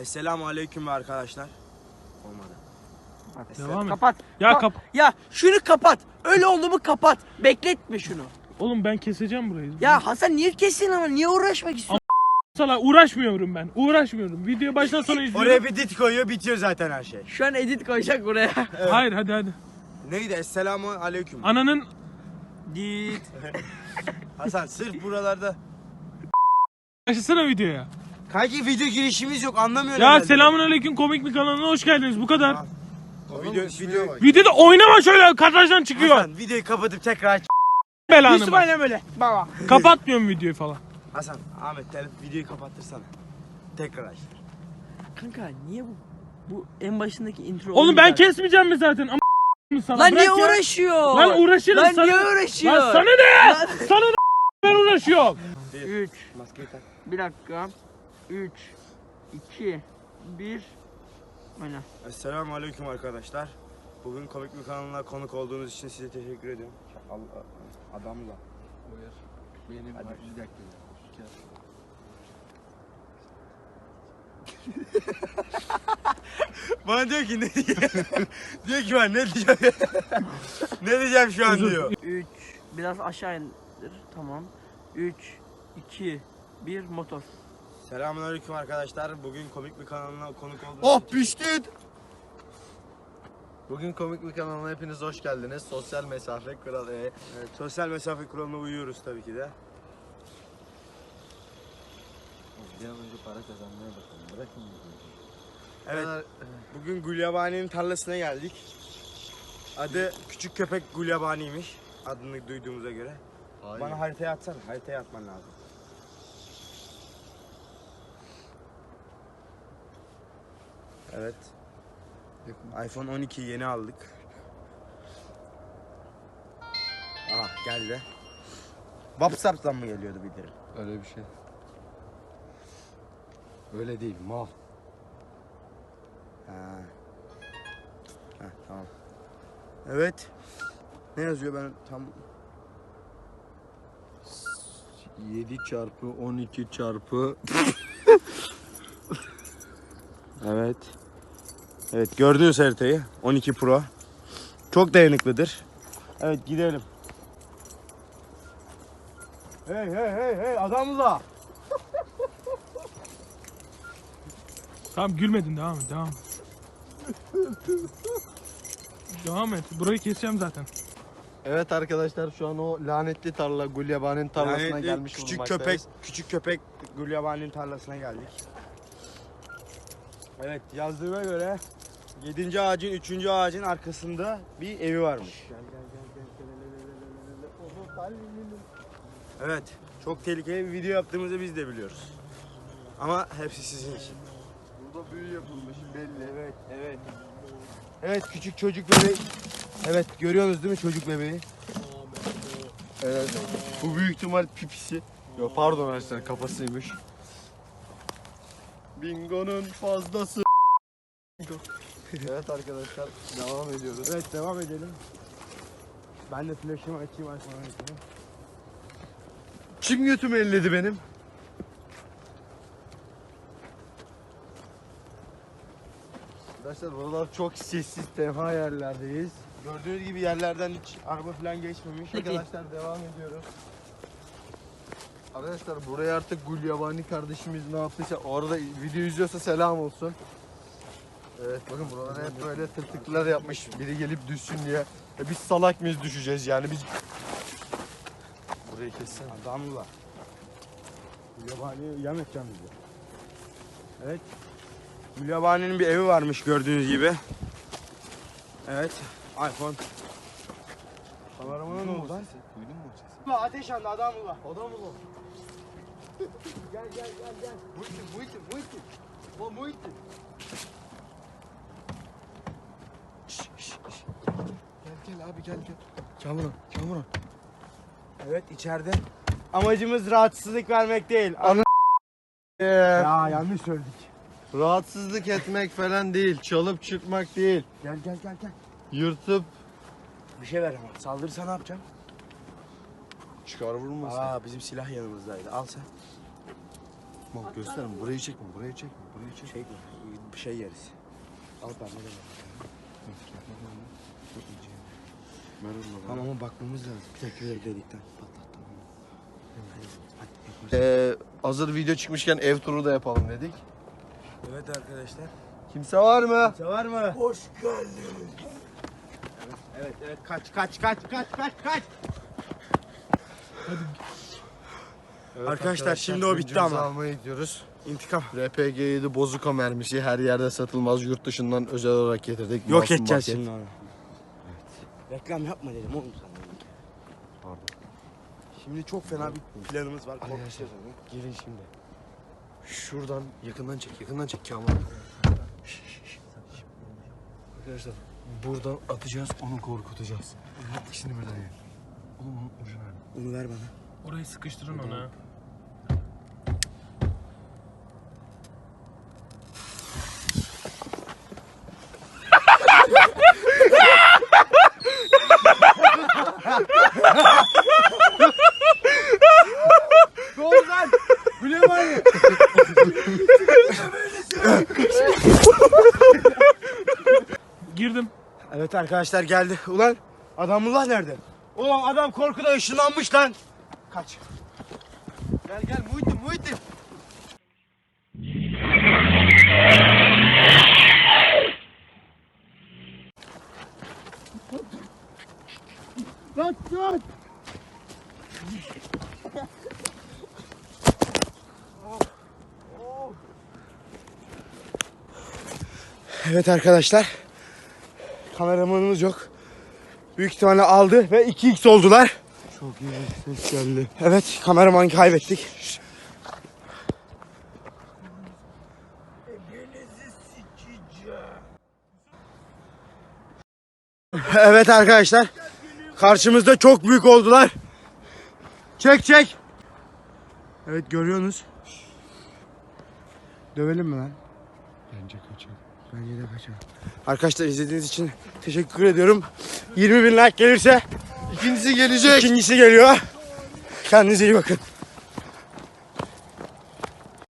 Esselamu aleyküm arkadaşlar. Olmadı. Devam et. Kapat. Ya Ka- kap. Ya şunu kapat. Öyle oldu mu kapat. Bekletme şunu. Oğlum ben keseceğim burayı. Ya Hasan niye kesin ama niye uğraşmak istiyorsun? Sana uğraşmıyorum ben. Uğraşmıyorum. Videoyu baştan sona izliyorum. Oraya bir dit koyuyor bitiyor zaten her şey. Şu an edit koyacak buraya. Hayır hadi hadi. Neydi? Esselamu aleyküm. Ananın Dit. Hasan sırf buralarda. başlasana videoya. Kanki video girişimiz yok anlamıyor Ya herhalde. selamun aleyküm komik bir kanalına hoş geldiniz. Bu kadar. O video, video... Videoda oynama şöyle kadrajdan çıkıyor. Hasan videoyu kapatıp tekrar aç. Belanı Yusuf aynen böyle. Baba. Kapatmıyorum videoyu falan. Hasan, Ahmet telef videoyu kapattırsana. Tekrar aç. Kanka niye bu bu en başındaki intro Oğlum ben kesmeyeceğim mi zaten? Ama sana. Lan Bırak niye ya. uğraşıyor? Lan uğraşırım Lan sana. niye uğraşıyor? Lan sana ne? Lan- Sana ne? Ben uğraşıyorum. 3 Maskeyi tak. Bir dakika. 3 2 1 Oyna. Esselamu aleyküm arkadaşlar. Bugün komik bir kanalına konuk olduğunuz için size teşekkür ediyorum. Allah, adamla. Benim Hadi. bir dakika. Bana diyor ki ne diyeceğim? diyor ki ben ne diyeceğim? ne diyeceğim şu an diyor. 3 Biraz aşağı indir. Tamam. 3 2 1 motor. Selamun aleyküm arkadaşlar. Bugün komik bir kanalına konuk olduğunuz Oh piştin. Bugün komik bir kanalına hepiniz hoş geldiniz. Sosyal mesafe kral E. Evet, sosyal mesafe kuralına uyuyoruz tabii ki de. Bir an önce para kazanmaya bakalım. Bırakın bizi. Evet, bugün Gulyabani'nin tarlasına geldik. Adı Küçük Köpek Gulyabani'ymiş. Adını duyduğumuza göre. Hayır. Bana haritaya atsana. Haritaya atman lazım. Evet. iPhone 12 yeni aldık. Aha geldi. WhatsApp'tan mı geliyordu bildirim? Öyle bir şey. Öyle değil mal. Ha. Ha tamam. Evet. Ne yazıyor ben tam 7 çarpı 12 çarpı Evet. Evet gördünüz haritayı. 12 Pro. Çok dayanıklıdır. Evet gidelim. Hey hey hey hey adamla. Tamam gülmedin devam et devam et. devam et. Burayı keseceğim zaten. Evet arkadaşlar şu an o lanetli tarla Gulyabani'nin tarlasına Yani gelmiş küçük bulunmaktayız. köpek küçük köpek Gulyabani'nin tarlasına geldik. Evet yazdığıma göre 7. ağacın 3. ağacın arkasında bir evi varmış. Evet çok tehlikeli bir video yaptığımızı biz de biliyoruz. Ama hepsi sizin için. Burada büyü yapılmış belli. Evet, evet. Evet küçük çocuk bebek. Evet görüyorsunuz değil mi çocuk bebeği? Evet. Bu büyük ihtimal pipisi. Yo pardon arkadaşlar kafasıymış. Bingo'nun fazlası. evet arkadaşlar devam ediyoruz. Evet devam edelim. Ben de flash'ımı açayım iPhone'a açayım. Kim götümü elledi benim? Arkadaşlar buralar çok sessiz tenha yerlerdeyiz. Gördüğünüz gibi yerlerden hiç araba falan geçmemiş. Arkadaşlar devam ediyoruz. Arkadaşlar buraya artık Gulyabani kardeşimiz ne yaptıysa orada video izliyorsa selam olsun. Evet bakın buralara hep böyle tırtıklar yapmış biri gelip düşsün diye. E biz salak mıyız düşeceğiz yani biz... Burayı kessene. Adamla. Gulyabani yem edeceğim bizi. Evet. Gulyabani'nin bir evi varmış gördüğünüz gibi. Evet. iPhone. Kameramana ne oldu? Duydun mu o sesi? Ateş yandı adam ula. Adam mı Gel gel gel gel. Muhittin Muhittin Muhittin. O Muhittin. Gel gel abi gel gel. Kamuran Kamuran. Evet içeride. Amacımız rahatsızlık vermek değil. Ana- Ya yanlış söyledik. Rahatsızlık etmek falan değil. Çalıp çıkmak değil. Gel gel gel gel. Yırtıp Bir şey ver ama. Saldırırsa ne yapacağım? Çıkar vurmasın. Aa bizim silah yanımızdaydı. Al sen. Mal gösterme. Burayı çekme. Burayı çekme. Burayı çekme. Şey, bir şey yeriz. Al ben de Tamam ama bakmamız lazım. Bir dakika dedikten patlattım. Hadi Ee, hazır video çıkmışken ev turu da yapalım dedik. Evet arkadaşlar. Kimse var mı? Kimse var mı? Hoş geldiniz. Evet, evet, evet. Kaç, kaç, kaç, kaç, kaç, kaç. Arkadaşlar, şimdi o bitti ama. almaya gidiyoruz. İntikam. RPG-7 bozuka mermisi her yerde satılmaz. Yurt dışından özel olarak getirdik. Yok Masum edeceğiz market. şimdi onu. Reklam yapma dedim oğlum sana. Pardon. Şimdi çok fena bir planımız var. Korkacağız onu. Gelin şimdi. Şuradan yakından çek, yakından çek Kamal. Arkadaşlar buradan atacağız, onu korkutacağız. Şimdi buradan ya. Oğlum onun ucu nerede? Onu ver bana. Orayı sıkıştırın ona. Girdim. Evet arkadaşlar geldi. Ulan adamullah nerede? Ulan adam korkuda ışınlanmış lan. Kaç. Gel gel Muhittin Muhittin. Kaç kaç. Evet arkadaşlar. Kameramanımız yok. Büyük ihtimalle aldı ve 2x oldular. Çok iyi ses geldi. Evet kameramanı kaybettik. Evet arkadaşlar. Karşımızda çok büyük oldular. Çek çek. Evet görüyorsunuz. Dövelim mi lan? Bence kaçın. Bence de kaçalım. Arkadaşlar izlediğiniz için teşekkür ediyorum. 20 bin like gelirse İkincisi gelecek. ikincisi geliyor. Kendinize iyi bakın.